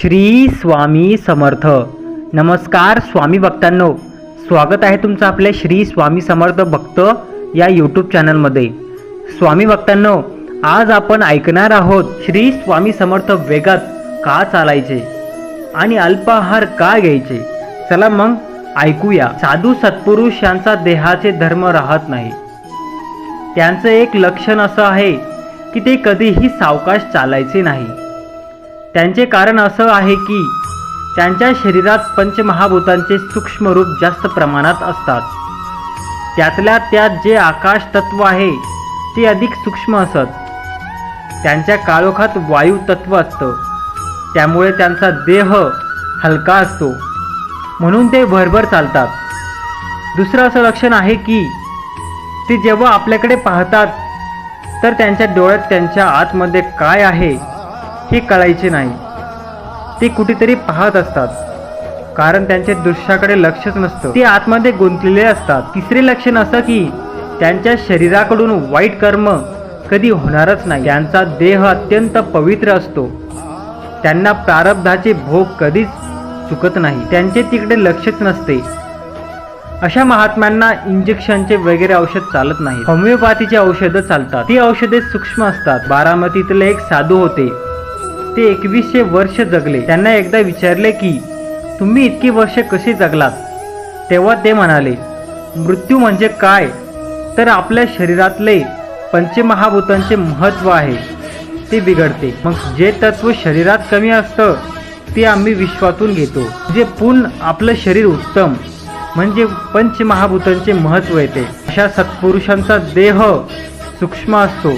श्री स्वामी समर्थ. नमस्कार स्वामी भक्तांनो. स्वागत आहे तुमचं आपल्या श्री स्वामी समर्थ भक्त या यूट्यूब चॅनलमध्ये स्वामी भक्तांनो आज आपण ऐकणार आहोत श्री स्वामी समर्थ वेगात का चालायचे? आणि अल्पाहार का घ्यायचे? चला मग ऐकूया. साधू सत्पुरुष यांचा देहाचे धर्म राहत नाही. त्यांचं एक लक्षण असं आहे की ते कधीही सावकाश चालायचे नाही. त्यांचे कारण असं आहे की त्यांच्या शरीरात पंचमहाभूतांचे सूक्ष्म रूप जास्त प्रमाणात असतात. त्यातल्या त्यात जे आकाश तत्व आहे ते अधिक सूक्ष्म असत. त्यांच्या काळोखात वायू तत्व असतं. त्यामुळे त्यांचा देह हलका असतो. म्हणून ते भरभर चालतात. दुसरं असं लक्षण आहे की ते जेव्हा आपल्याकडे पाहतात तर त्यांच्या डोळ्यात त्यांच्या आतमध्ये काय आहे हे कळायचे नाही. ते कुठेतरी पाहत असतात. कारण त्यांचे दृश्याकडे लक्षच नसतं. ते आतमध्ये गुंतलेले असतात. तिसरे लक्षण असं की त्यांच्या शरीराकडून वाईट कर्म कधी होणारच नाही. त्यांचा देह अत्यंत पवित्र असतो. त्यांना प्रारब्धाचे भोग कधीच चुकत नाही. त्यांचे तिकडे लक्षच नसते. अशा महात्म्यांना इंजेक्शनचे वगैरे औषध चालत नाही होमिओपॅथीचे औषधं चालतात. ती औषधे सूक्ष्म असतात. बारामतीतले एक साधू होते. ते एकवीसशे वर्ष जगले. त्यांना एकदा विचारले की तुम्ही इतकी वर्ष कशी जगलात? तेव्हा ते म्हणाले मृत्यू म्हणजे काय? तर आपल्या शरीरातले पंचमहाभूतांचे महत्त्व आहे. ते बिघडते. मग जे तत्व शरीरात कमी असतं ते आम्ही विश्वातून घेतो. जे पूर्ण आपलं शरीर उत्तम म्हणजे पंचमहाभूतांचे महत्त्व येते. अशा सत्पुरुषांचा देह सूक्ष्म असतो.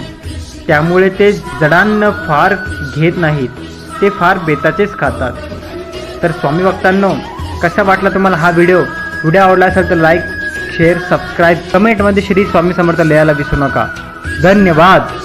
त्यामुळे ते जडांना फार घेत नाहीत ते फार बेताचेच खातात. तर स्वामी भक्तांनो कसा वाटला तुम्हाला हा व्हिडिओ? व्हिडिओ आवडला असेल तर लाईक शेअर सबस्क्राईब कमेंटमध्ये श्री स्वामी समर्थ लिहायला विसरू नका. धन्यवाद!